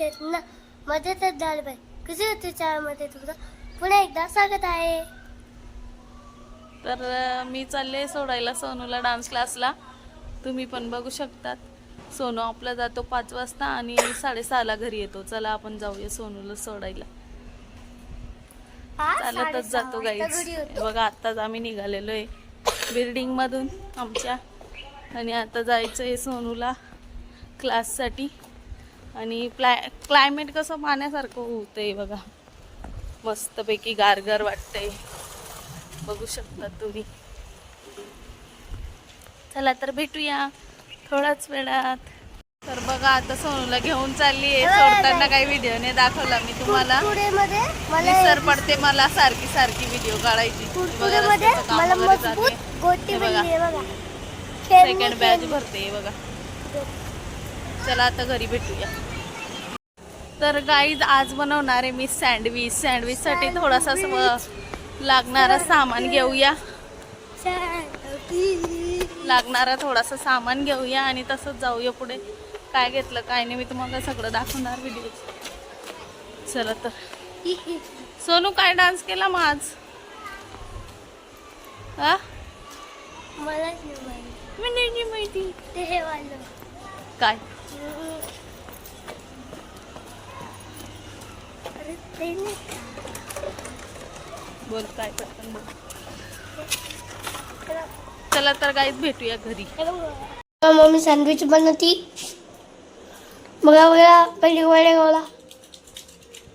ना मजेतच झालं पाहिजे कशी होती तुझं पुन्हा एकदा स्वागत आहे तर अं, मी चालले सोडायला सोनूला डान्स क्लासला तुम्ही पण बघू शकतात. सोनू आपला जातो पाच वाजता आणि साडेसहाला घरी येतो. चला आपण जाऊया सोनूला सोडायला. हा, चालतच साडेसहा जातो वाजता गाईच घरी होतो. बघा आत्ताच आम्ही निघालेलो आहे बिल्डिंग मधून आमच्या. आणि आता जायचं आहे सोनूला क्लाससाठी आणि प्लॅ क्लायमेट कसं पाण्यासारखं होतंय बघा. मस्तपैकी गारगार वाटतंय. बघू शकता तुम्ही. चला तर भेटूया. थोड्याच वेळात. तर बघा आता सोनूला घेऊन चालली आहे सोडताना काही व्हिडिओ नाही दाखवला मी तुम्हाला. विसर पडते मला सारखी सारखी व्हिडिओ काढायची. बघा सेकंड बॅच. भरते बघा. चला आता घरी भेटूया. तर गाईज आज बनवणार आहे मी सँडविच सँडविच साठी थोडासा स- लागणारा सामान घेऊया. लागणारा थोडासा सामान घेऊया आणि तसंच जाऊया पुढे. काय घेतलं काय नाही मी तुम्हाला सगळं दाखवणार व्हिडिओ चला तर. सोनू काय डान्स केला मग आज? हा? नाही माहिती. काय? बोल काय पटकन बोल. त्याला- चला तर गाईच भेटूया घरी. मम्मी सँडविच बनवती. बघा बघा पहिले वडे गोळा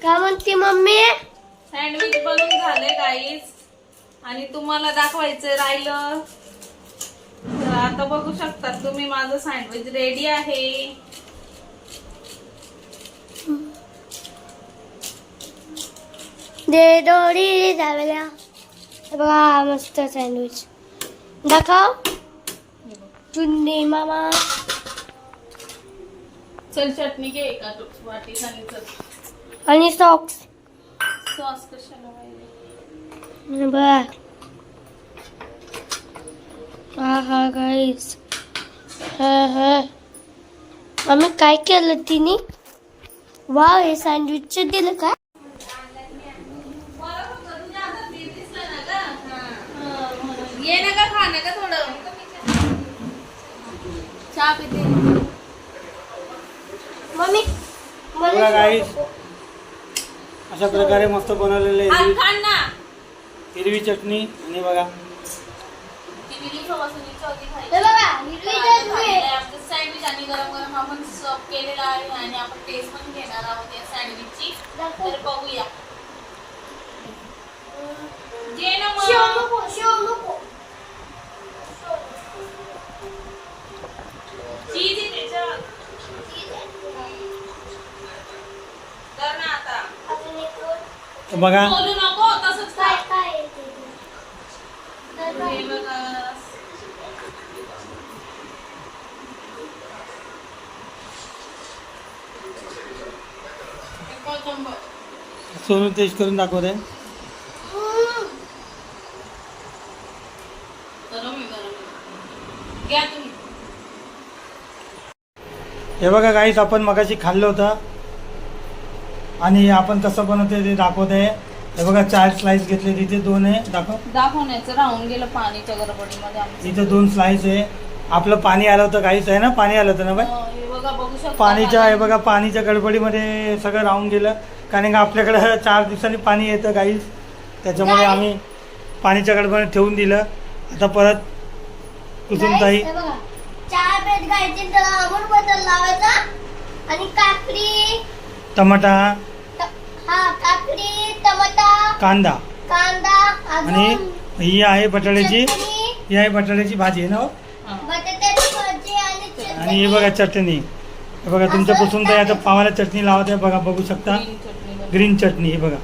काय म्हणते मम्मी? सँडविच बनवून झाले गाईस आणि तुम्हाला दाखवायचं राहिलं. तर आता बघू शकता तुम्ही माझं सँडविच रेडी आहे. दे दोरी जावेल्या हे बघा मस्त सँडविच दाखव. चुन्नी मामा. चल चटणी घे एका वाटीत आणि सॉक्स सॉस कशाला बर. हा हा गाईस हा हा आम्ही काय केलं तिने? वा हे सँडविच दिलं का? ये ना का खाणं का थोडं. चहा पिते. मम्मी बघा guys. अशा प्रकारे मस्त बनवलेले हिरवी चटणी. आणि बघा सँडविच आणि गरम गरम आपण सर्व केलेला आहे आणि आपण टेस्ट पण घेणार आहोत या सँडविचची तर बघूया. घे ना शिव मग. नको शिव नको चीज आहे त्याच्यात. कर ना आता. अजून एक वर. तर बघा बोलू नको तसंच काय खा. काय आहे ते? तर काय? हे बघा. हे कोथिंबीर. सोनू टेस्ट करून दाखवत आहे तुम्ही हे बघा गाईस आपण मगाशी खाल्लं होतं. आणि आपण कसं बनवते ते दाखवत आहे हे बघा चार स्लाइस घेतले तिथे दोन आहे. दाखव. दाखवण्याचं राहून गेलं पाणीच्या गडबडीमध्ये इथे दोन स्लाइस आहे. आपलं पाणी आलं होतं गाईस आहे ना? पाणी आलं होतं ना बाई? हे बघा बघू शकता पाणीच्या हे बघा पाणीच्या गडबडीमध्ये सगळं राहून गेलं. कारण का आपल्याकडं चार दिवसांनी पाणी येतं गाईस त्याच्यामुळे आम्ही पाणीच्या गडबडीत ठेवून दिलं. आता परत कुसुमताई Guys, बघा. चार पेट घ्यायचे त्याला अमूल बदल लावायचा आणि काकडी. टमाटा ट- हा काकडी टमाटा कांदा. कांदा आणि अजून ही आहे बटाट्याची चटणी, ही आहे बटाट्याची भाजी आहे ना हो? हां. बटाट्याची भाजी आणि चटणी. आणि ही बघा चटणी. हे बघा तुमच्या कुसुमताई आता पावाला चटणी लावत आहे. बघा बघू शकता. ग्रीन चटणी हे बघा.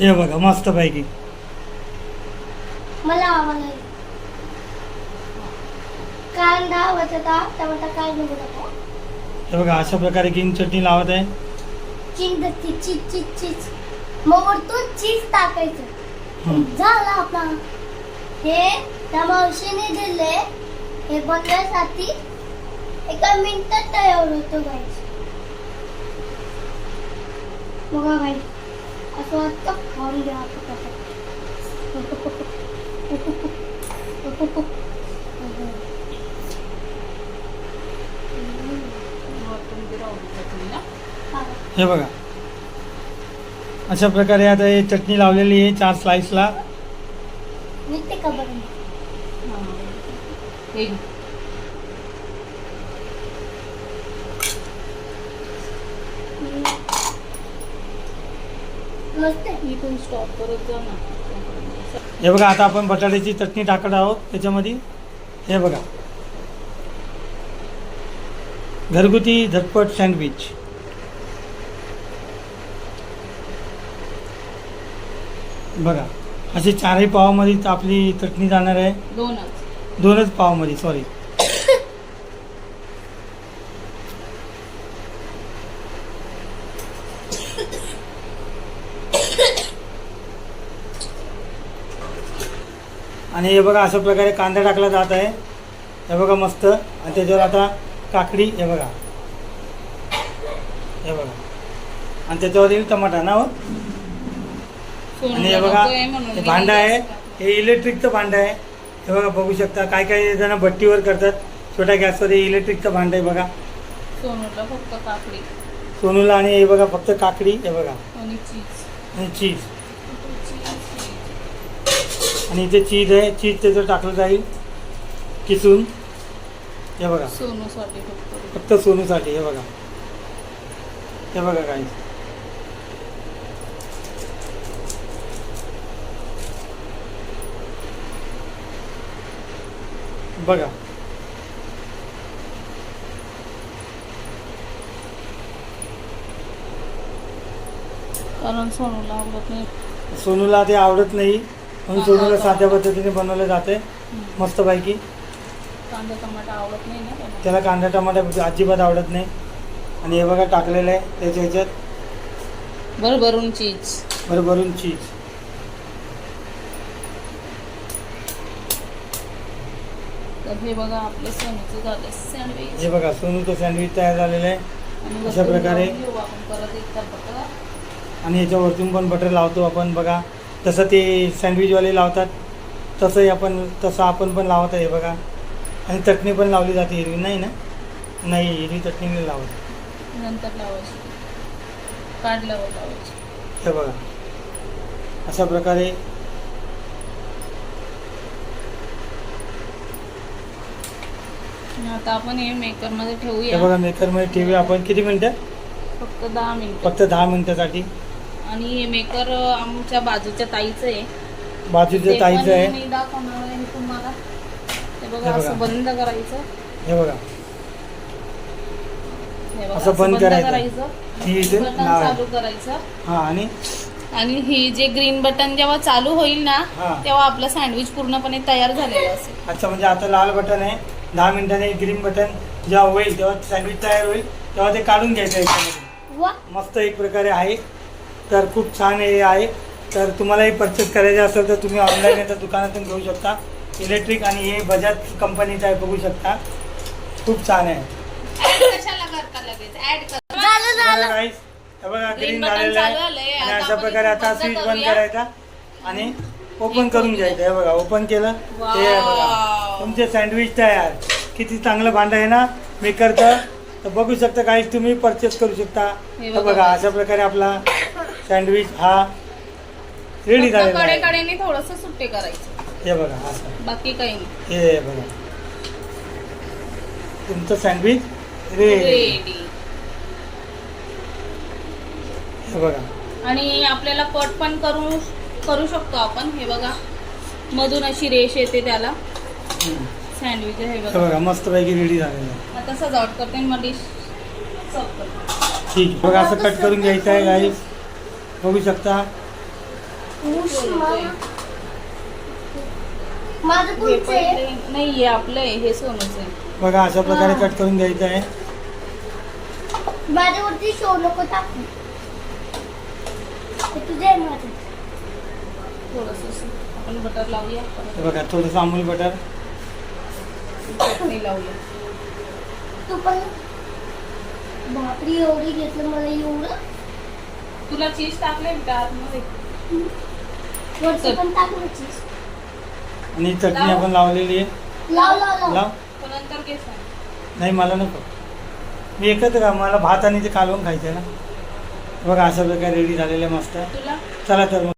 हे बघा मस्त पैकी मला कांदा टमाटा काय नको. हे बघा अशा प्रकारे ग्रीन चटणी लावत आहे. चीज दसती चीज चीज चीज मग वरतून चीज टाकायचं. झालं आपला. हे त्या मावशीने दिले हे बनवण्यासाठी एका मिनिटात तयार होतो गाईस बघा काय असं खाऊन घ्या हे बघा. अशा प्रकारे आता हे चटणी लावलेली आहे चार स्लाइसला निघते का बरं आहे. इथून स्टॉप करत जा ना हे बघा आता आपण बटाट्याची चटणी टाकत आहोत त्याच्यामध्ये. हे बघा. घरगुती झटपट सँडविच. बघा असे चारही पावामध्ये आपली चटणी जाणार आहे. दोनच. दोनच पावामध्ये सॉरी आणि हे बघा अशा प्रकारे कांदा टाकला जात आहे. हे बघा मस्त. आणि त्याच्यावर आता काकडी हे बघा. हे बघा. आणि त्याच्यावर येईल टमाटा ना हो? आणि हे बघा हे भांडं आहे. हे इलेक्ट्रिकचं भांडं आहे. हे बघा बघू शकता. काय काय जण भट्टीवर करतात. छोट्या गॅसवर हे इलेक्ट्रिकचं भांडं आहे बघा. सोनूला फक्त काकडी. सोनूला आणि हे बघा फक्त काकडी हे बघा. आणि चीज. आणि इथे चीज आहे. चीज त्याच्यावर टाकलं जाईल किसून हे बघा. सोनूसाठी फक्त सोनूसाठी हे बघा. हे बघा काही बघा. कारण सोनूला आवडत नाही. सोनूला ते आवडत नाही. म्हणून सोनूला साध्या पद्धतीने बनवलं जाते मस्तपैकी. कांदा टमाटा आवडत नाही ना त्याला. कांदा टमाटा अजिबात आवडत नाही. आणि हे बघा टाकलेलं आहे त्याच्या ह्याच्यात. बरं भरून चीज बरं भरून चीज तर हे बघा आपले सोनूचं झालं सँडविच हे बघा सोनूचं सँडविच तयार झालेलं आहे. अशा प्रकारे- आणि याच्यावरतून पण बटर लावतो आपण बघा. तसं ते सँडविचवाले लावतात तसंही आपण तसं आपण पण लावत आहे बघा. आणि चटणी पण लावली जाते हिरवी नाही ना? नाही हिरवी चटणी नाही लावत. नंतर लावायची. हे बघा. अशा प्रकारे आता आपण हे मेकरमध्ये ठेवूया. बघा मेकरमध्ये टीव्ही आपण. किती मिनटं? फक्त दहा मिनिटं. फक्त दहा मिनटासाठी. आणि हे मेकर आमच्या बाजूच्या ताईचं आहे. बाजूचं ते ताईचं पण आहे. मी दाखवणार आहे तुम्हाला. हे बघा बघा. असं बंद करायचं. हे बघा. हे बघा, असं बंद करायचं. ही इथे बटन. चालू करायचं. हां आणि? आणि ही जे ग्रीन बटन जेव्हा चालू होईल ना हा. तेव्हा आपलं सँडविच पूर्णपणे तयार झालेलं असेल. अच्छा म्हणजे आता लाल बटन आहे दहा मिनिटाने ग्रीन बटन जेव्हा होईल तेव्हा सँडविच तयार होईल तेव्हा ते काढून घ्यायचं याच्यामध्ये वा. मस्त एक प्रकारे आहे. तर खूप छान हे आहे. तर तुम्हालाही परचेस करायचं असेल तर तुम्ही ऑनलाईन येतं दुकानातून घेऊ शकता. इलेक्ट्रिक आणि हे बजाज कंपनीचं आहे बघू शकता. खूप छान आहे. बघा हे ग्रीन झालेलं आहे. आणि अशा प्रकारे आता स्विच बंद करूया. करायचा आणि ओपन करून घ्यायचं. हे बघा ओपन केलं. ते हे बघा. तुमचे सँडविच तयार. किती चांगलं भांडं आहे ना मेकरचं तर बघू शकता काही तुम्ही परचेस करू शकता. हे बघा. अशा प्रकारे आपला सँडविच हा. रेडी झालेला आहे. थोडस सुट्टे करायचं. हे बघा असं बाकी काही नाही. हे बघा. तुमचं सँडविच रेडी. रेडी. हे बघा. आणि आपल्याला कट पण करू करू शकतो आपण. हे बघा. मधून अशी रेष येते त्याला. हम्म. सँडविच हे हे बघा बघा. मस्तपैकी रेडी झालेलं आहे. आता सजावट करते आणि मग डिश सर्व करते. ठीक आहे. बघा असं कट करून घ्यायचं आहे गाईस बघू शकता. नाही आपलं आहे हे सोनूचं आहे. बघा अशा प्रकारे कट करून घ्यायचं आहे. माझ्यावरती शो नको टाकू. ते तुझं आहे माझं. थोडस आपण बटर लावूया. हे बघा थोडंसं अमूल बटर चटणी लावूया. तू पण बापरी एवढी घेतलं मला एवढं. तुला चीज टाकले का आतमध्ये? वरती पण टाकलं cheese. आणि चटणी आपण लावलेली आहे. लाव लाव लाव. लाव. पण नंतर घे सांग. नाही मला नको. मी एकच का मला भात आणि ते कालवून खायचं आहे ना. बघा असं प्रकारे रेडी झालेलं आहे मस्त. तुला? चला तर मग.